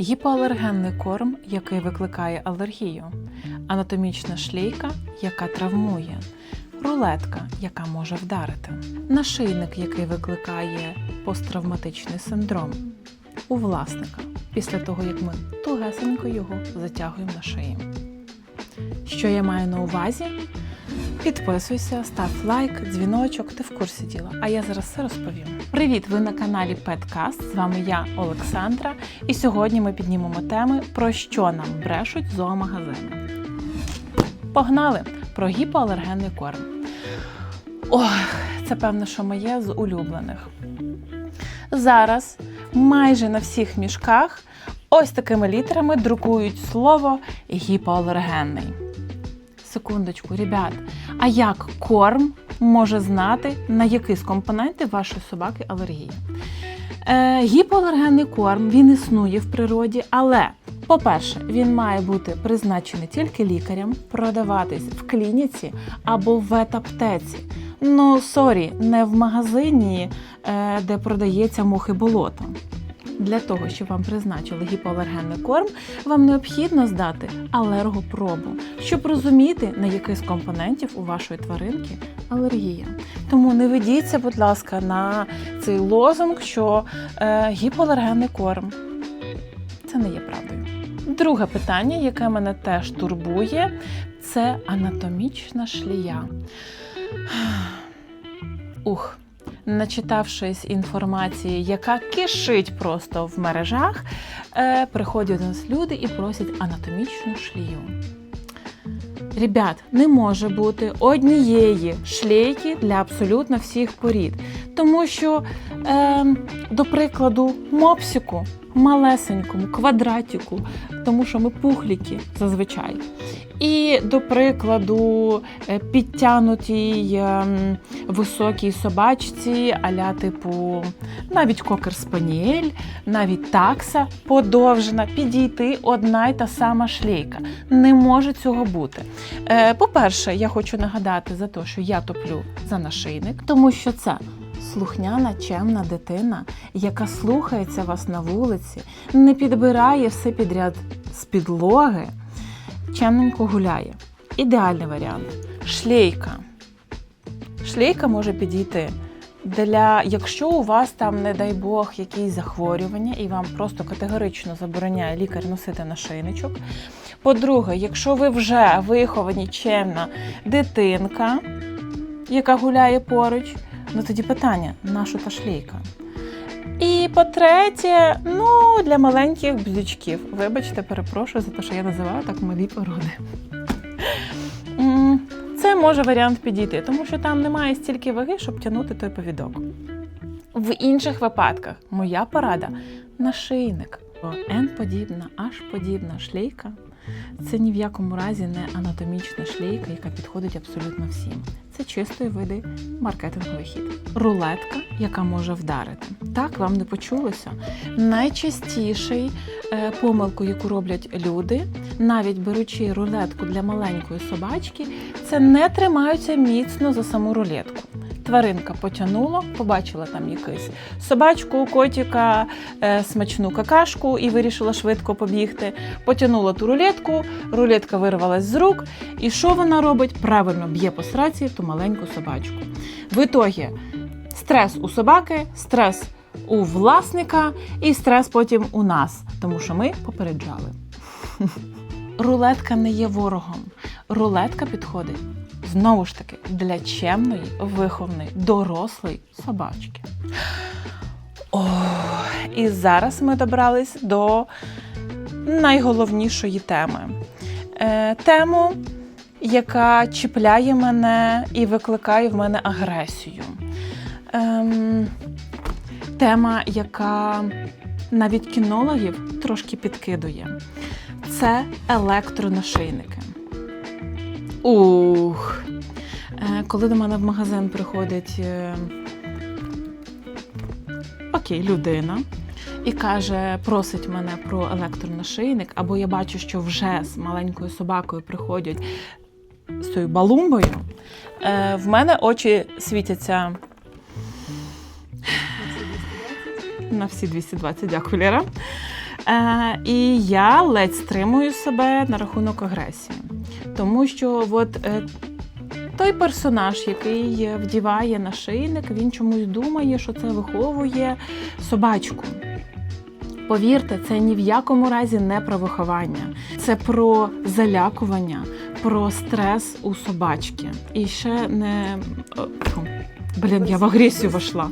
гіпоалергенний корм, який викликає алергію, анатомічна шлейка, яка травмує, рулетка, яка може вдарити, нашийник, який викликає посттравматичний синдром. У власника. Після того, як ми тугесенько його затягуємо на шиї. Що я маю на увазі? Підписуйся, став лайк, дзвіночок, ти в курсі діла. А я зараз все розповім. Привіт! Ви на каналі Петкаст. З вами я, Олександра. І сьогодні ми піднімемо теми, про що нам брешуть зоомагазини. Погнали! Про гіпоалергенний корм. Ох, це певно, що моє з улюблених. Зараз майже на всіх мішках ось такими літерами друкують слово гіпоалергенний. Секундочку, ребят, а як корм може знати, на який з компонентів вашої собаки алергія? Е, гіпоалергенний корм він існує в природі, але, по-перше, він має бути призначений тільки лікарям, продаватись в клініці або в ветаптеці. Ну, сорі, не в магазині, е, де продається мухи болото. Для того, щоб вам призначили гіпоалергенний корм, вам необхідно здати алергопробу, щоб розуміти, на який з компонентів у вашої тваринки алергія. Тому не ведіться, будь ласка, на цей лозунг, що е, гіпоалергенний корм. Це не є правдою. Друге питання, яке мене теж турбує, це анатомічна шлія. Ух. Начитавшись інформації, яка кишить просто в мережах, е, приходять до нас люди і просять анатомічну шлію. Ребят, не може бути однієї шлейки для абсолютно всіх порід. Тому що, е, до прикладу, мопсику, малесенькому, квадратику, тому що ми пухліки зазвичай. І, до прикладу, е, підтянутій ем, високій собачці, аля типу навіть кокер спаніель, навіть такса подовжена, підійти одна й та сама шлейка. Не може цього бути. Е, По-перше, я хочу нагадати за те, що я топлю за нашийник, тому що це. Слухняна, чемна дитина, яка слухається вас на вулиці, не підбирає все підряд з підлоги, чемненько гуляє. Ідеальний варіант. Шлейка. Шлейка може підійти для, якщо у вас там, не дай Бог, якісь захворювання, і вам просто категорично забороняє лікар носити на нашийничок. По-друге, якщо ви вже виховані чемна дитинка, яка гуляє поруч, ну тоді питання, нащо та шлейка? І по-третє, ну, для маленьких бзючків. Вибачте, перепрошую за те, що я називаю так малі породи. Це може варіант підійти, тому що там немає стільки ваги, щоб тягнути той повідок. В інших випадках моя порада нашийник. Н-подібна, H-подібна шлейка це ні в якому разі не анатомічна шлейка, яка підходить абсолютно всім. Це чистої види маркетинговий хід. Рулетка, яка може вдарити. Так, вам не почулося. Найчастіший е, помилку, яку роблять люди, навіть беручи рулетку для маленької собачки, це не тримаються міцно за саму рулетку. Тваринка потягнула, побачила там якусь собачку, котика, е, смачну какашку і вирішила швидко побігти. Потягнула ту рулетку, рулетка вирвалась з рук. І що вона робить? Правильно б'є по сраці ту маленьку собачку. В ітогі стрес у собаки, стрес у власника і стрес потім у нас, тому що ми попереджали. Рулетка не є ворогом. Рулетка підходить знову ж таки для чемної, виховної, дорослої собачки. О, і зараз ми добрались до найголовнішої теми. Е, тему, яка чіпляє мене і викликає в мене агресію. Ем, тема, яка навіть кінологів трошки підкидує. Це електронашийники. Ух. Е, Коли до мене в магазин приходить е, окей, людина і каже, просить мене про електронашийник, або я бачу, що вже з маленькою собакою приходять з тою балумбою, е, в мене очі світяться на всі 220, дякую, Лера. Е, і я ледь стримую себе на рахунок агресії. Тому що от, е, той персонаж, який вдіває нашийник, він чомусь думає, що це виховує собачку. Повірте, це ні в якому разі не про виховання, це про залякування, про стрес у собачки. І ще не. Блін, я в агресію вийшла.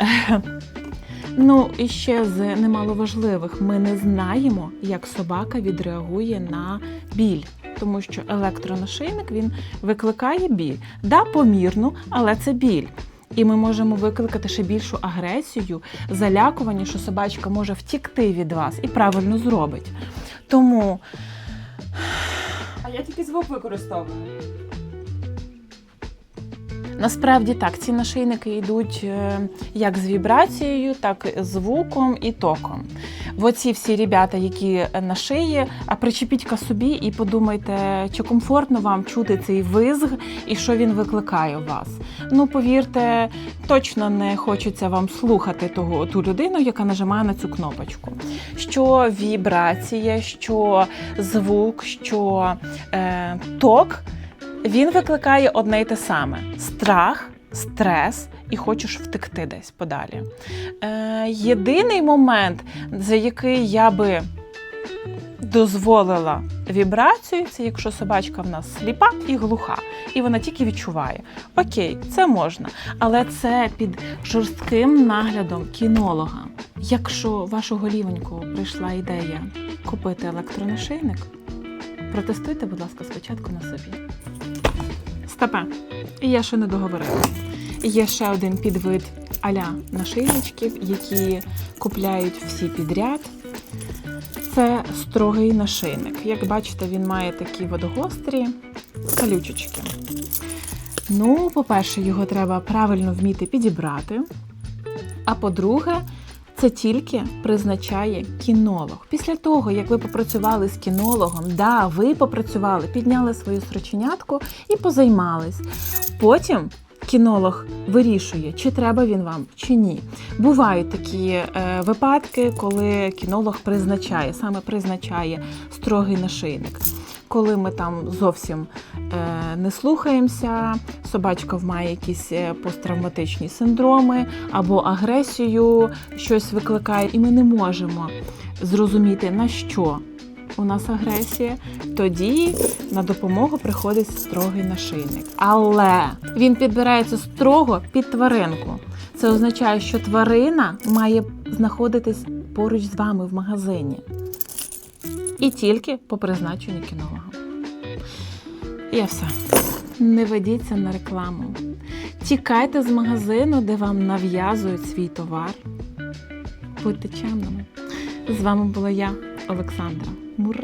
Е, Ну, і ще з немаловажливих, ми не знаємо, як собака відреагує на біль, тому що електронашийник він викликає біль. Да, помірну, але це біль. І ми можемо викликати ще більшу агресію, залякування, що собачка може втікти від вас і правильно зробить. Тому А я тільки звук використовую. Насправді так, ці нашийники йдуть е, як з вібрацією, так і з звуком і током. Оці всі ребята, які на шиї, а причепіть-ка собі і подумайте, чи комфортно вам чути цей визг і що він викликає у вас. Ну, повірте, точно не хочеться вам слухати того, ту людину, яка нажимає на цю кнопочку. Що вібрація, що звук, що е, ток він викликає одне й те саме: страх, стрес і хочеш втекти десь подалі. Е, єдиний момент, за який я би дозволила вібрацію, це якщо собачка в нас сліпа і глуха, і вона тільки відчуває. Окей, це можна, але це під жорстким наглядом кінолога. Якщо вашу голівоньку прийшла ідея купити електронашийник, протестуйте, будь ласка, спочатку на собі. Стопе, і я ще не договорила. Є ще один підвид аля нашийничків, які купляють всі підряд. Це строгий нашийник. Як бачите, він має такі водогострі калючечки. Ну, по-перше, його треба правильно вміти підібрати. А по-друге, це тільки призначає кінолог. Після того, як ви попрацювали з кінологом, да, ви попрацювали, підняли свою сроченятку і позаймались. Потім кінолог вирішує, чи треба він вам, чи ні. Бувають такі е, випадки, коли кінолог призначає, саме призначає строгий нашийник. Коли ми там зовсім е, не слухаємося, собачка має якісь е, посттравматичні синдроми або агресію щось викликає, і ми не можемо зрозуміти, на що у нас агресія, тоді на допомогу приходить строгий нашийник. Але він підбирається строго під тваринку. Це означає, що тварина має знаходитись поруч з вами в магазині. І тільки по призначенню кінолога. І все. Не ведіться на рекламу. Тікайте з магазину, де вам нав'язують свій товар. Будьте чемними. З вами була я, Олександра Мур.